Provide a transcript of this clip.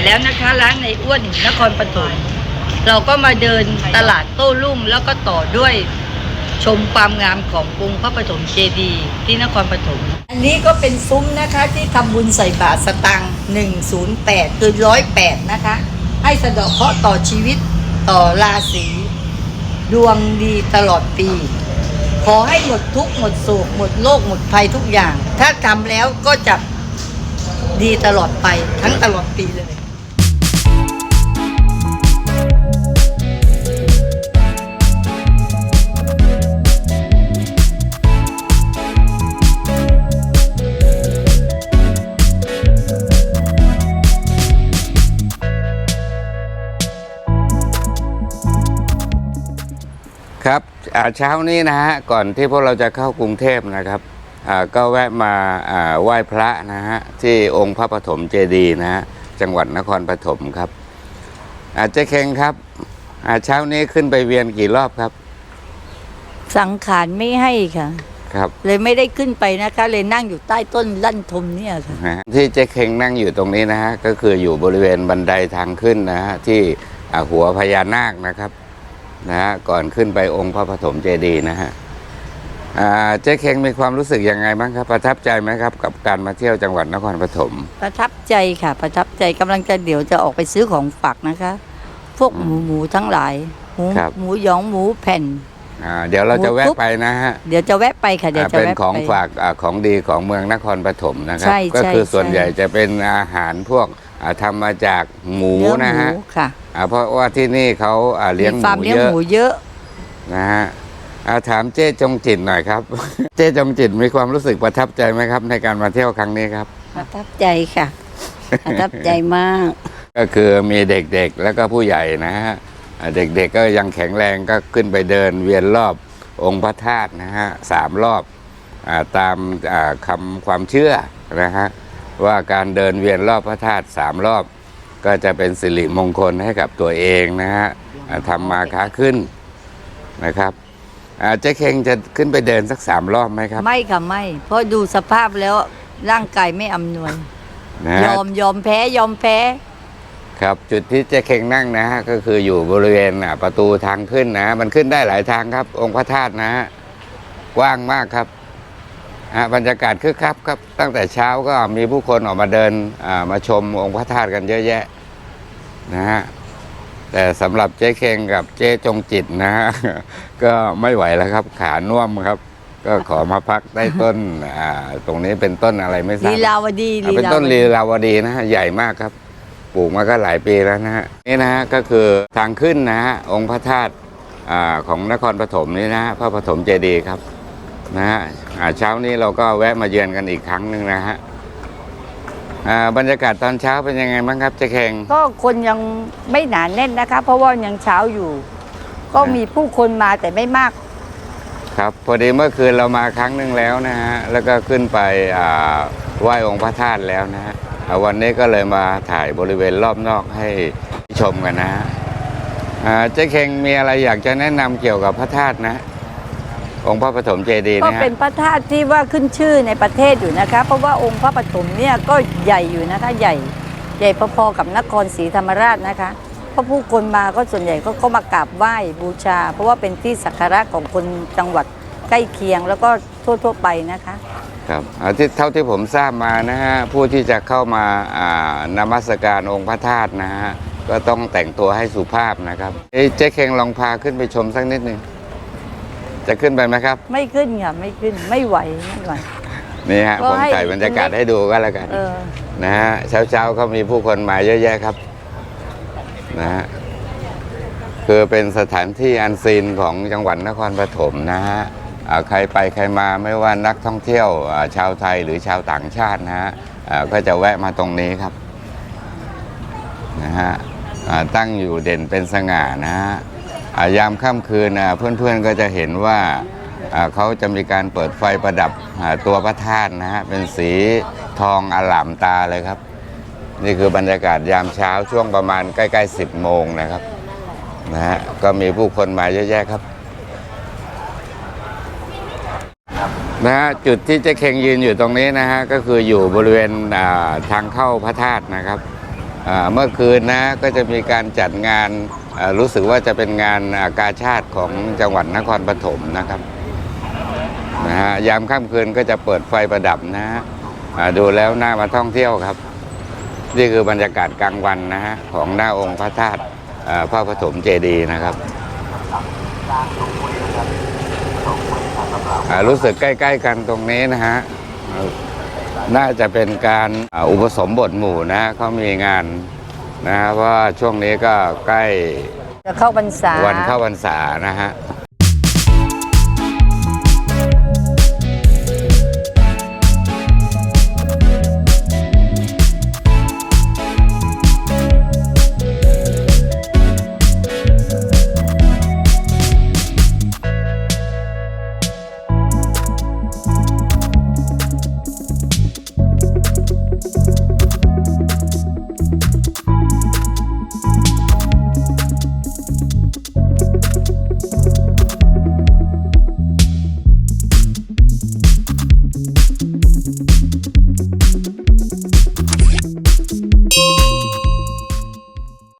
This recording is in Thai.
จแล้วนะคะ ร้านในอ้วนนครปฐมเราก็มาเดินตลาดโต้รุ่งแล้วก็ต่อด้วยชมความงามของกรุงพระปฐมเจดีย์ที่นครปฐม อันนี้ก็เป็นซุ้มนะคะที่ทำบุญใส่บาตรสตังค์108 คือ 108 นะคะ ให้สะเดาะเคราะห์ต่อชีวิตต่อราศีดวงดีตลอดปี ขอให้หมดทุกข์หมดโศกหมดโรคหมดภัยทุกอย่าง ถ้าทำแล้วก็จะดีตลอดไปทั้งตลอดปีเลย ครับอ่าเช้านี้นะฮะก่อนที่พวกเราจะเข้ากรุงเทพนะครับอ่าก็แวะมาอ่าไหว้พระนะฮะที่องค์พระปฐมเจดีย์นะฮะจังหวัดนครปฐมครับ อาเจ๊เคงครับอ่าเช้านี้ขึ้นไปเวียนกี่รอบครับ สังขารไม่ให้ค่ะ ครับ เลยไม่ได้ขึ้นไปนะคะ เลยนั่งอยู่ใต้ต้นลั่นทมเนี่ยค่ะนะฮะที่เจ๊เคงนั่งอยู่ตรงนี้นะฮะก็คืออยู่บริเวณบันไดทางขึ้นนะฮะที่อ่าหัวพญานาคนะครับ นะฮะก่อนขึ้นไปองค์พระปฐมเจดีย์นะฮะอ่าเจ๊เคงมีความรู้สึกยังไงบ้างครับ ประทับใจไหมครับ กับการมาเที่ยวจังหวัดนครปฐมประทับใจค่ะ ประทับใจกำลังจะเดี๋ยวจะออกไปซื้อของฝากนะคะ พวกหมูหมูทั้งหลายหมูหมูหยองหมูแผ่น อ่าเดี๋ยวเราจะหมูแวะทุบไปนะฮะเดี๋ยวจะแวะไปค่ะเดี๋ยวอ่าจะเป็นแวะของไป ฝากอ่าของดีของเมืองนครปฐมนะครับใช่ก็คือใช่ส่วนใช่ ใหญ่จะเป็นอาหารพวกอ่าทำมาจากหมูเนื้อหนะฮะมูค่ะอ่าเพราะว่าที่นี่เขาอ่าเลี้ยงมีหฟาร์มมูเลี้ยงเยอะหมูเยอะนะฮะเอาถามเจ๊จงจิตหน่อยครับ เจ๊จงจิตมีความรู้สึกประทับใจไหมครับ ในการมาเที่ยวครั้งนี้ครับ ประทับใจค่ะประทับใจมาก ก็คือมีเด็กๆ แล้วก็ผู้ใหญ่นะฮะอ่า เด็กๆก็ยังแข็งแรงก็ขึ้นไปเดินเวียนรอบองค์พระธาตุนะฮะสามรอบอาตามอ่าคำความเชื่อนะฮะว่าการเดินเวียนรอบพระธาตุสามรอบ ก็จะเป็นสิริมงคลให้กับตัวเองนะฮะอ่าทำมาค้าขึ้นนะครับอ่าเจ๊เคงจะขึ้นไปเดินสักสามรอบไหมครับ ไม่ค่ะไม่ เพราะดูสภาพแล้วร่างกายไม่อำนวยนะยฮะอมยอมแพ้ยอมแพ้ ครับจุดที่เจ๊เคงนั่งนะฮะก็คืออยู่บริเวณอะประตูทางขึ้นนะ มันขึ้นได้หลายทางครับ องค์พระธาตุนะฮะกว้างมากครับฮะบรรยากาศคึกคักครับ ตั้งแต่เช้าก็มีผู้คนออกมาเดินอ่ามาชมองค์พระธาตุกันเยอะแยะนะฮะแต่สำหรับเจ๊เคงกับเจ๊จงจิตนะฮะก็ไม่ไหวแล้วครับ ขาน่วมครับ ก็ขอมาพักใต้ต้นอ่าตรงนี้เป็นต้นอะไรไม่ทราลีบลาวดีอ่าลีเป็นลาต้นวลีดีลาวดีนะฮะใหญ่มากครับ ปลูกมาก็หลายปีแล้วนะฮะนี่นะฮะก็คือทางขึ้นนะฮะองค์พระธาตุอ่าของนครปฐมนี่นะฮะพระปฐมเจดีย์ครับนะฮะอ่าเช้านี้เราก็แวะมาเยือนกันอีกครั้งหนึ่งนะฮะอ่าบรรยากาศตอนเช้าเป็นยังไงบ้างครับเจ๊แขงก็คนยังไม่หนาแน่นนะคะ เพราะว่ายังเช้าอยู่ ก็มีผู้คนมาแต่ไม่มาก ครับพอดีเมื่อคืนเรามาครั้งหนึ่งแล้วนะฮะแล้วก็ขึ้นไปอ่าไหว้องค์พระธาตุแล้วนะฮะอ่า วันนี้ก็เลยมาถ่ายบริเวณรอบนอกให้ชมกันนะฮะเจ๊เคงมีอะไรอยากจะแนะนำเกี่ยวกับพระธาตุนะ องค์พระปฐมเจดีย์ก็นะฮะเป็นพระธาตุที่ว่าขึ้นชื่อในประเทศอยู่นะคะ เพราะว่าองค์พระปฐมเนี่ยก็ใหญ่อยู่นะคะใหญ่ใหญ่พอๆกับนครศรีธรรมราชนะคะเพราะผู้คนมาก็ส่วนใหญ่ก็ก็มากราบไหว้บูชา เพราะว่าเป็นที่สักการะของคนจังหวัดใกล้เคียงแล้วก็ทั่วๆไปนะคะ ครับเอาที่เท่าที่ผมทราบมานะฮะผู้ที่จะเข้ามาอ่านมัสการองค์พระธาตุนะฮะก็ต้องแต่งตัวให้สุภาพนะครับเอ้ยเจ๊เคงลองพาขึ้นไปชมสักนิดหนึ่งจะขึ้นไปไหมครับ ไม่ขึ้นค่ะไม่ขึ้นไม่ไหวไม่ไหวนี่ฮะก็ผมให้ถ่ายบรรยากาศให้ดูก็แล้วกันเออนะฮะเช้าเช้าๆเขามีผู้คนมาเยอะแยะครับนะฮะคือเป็นสถานที่อันซีนของจังหวัดนครปฐมนะฮะอ่า ใครไปใครมาไม่ว่านักท่องเที่ยวชาวไทยหรือชาวต่างชาตินะฮะก็จะแวะมาตรงนี้ครับนะฮะตั้งอยู่เด่นเป็นสง่านะฮะายามค่ำคืนเพื่อนๆก็จะเห็นว่าเขาจะมีการเปิดไฟประดับตัวพระธาตุนะฮะเป็นสีทองอลามตาเลยครับ นี่คือบรรยากาศยามเช้าช่วงประมาณใกล้ๆ 10 โมงนะครับนะฮะก็มีผู้คนมาเยอะแยะครับ นะฮะจุดที่เจ๊เคงยืนอยู่ตรงนี้นะฮะก็คืออยู่บริเวณทางเข้าพระธาตุนะครับเมื่อคืนนะก็จะมีการจัดงานรู้สึกว่าจะเป็นงานกาชาติของจังหวัดนครปฐมนะครับนะฮะยามค่ำคืนก็จะเปิดไฟประดับนะฮะดูแล้วน่ามาท่องเที่ยวครับ นี่คือบรรยากาศกลางวันนะฮะของหน้าองค์พระธาตุพระปฐมเจดีย์นะครับ รู้สึกใกล้ ๆ กันตรงนี้นะฮะอ่าน่าจะเป็นการอ่าอุปสมบทหมู่นะเขามีงานนะฮะเพราะว่าช่วงนี้ก็ใกล้จะเข้าพรรษาวันเข้าพรรษานะฮะ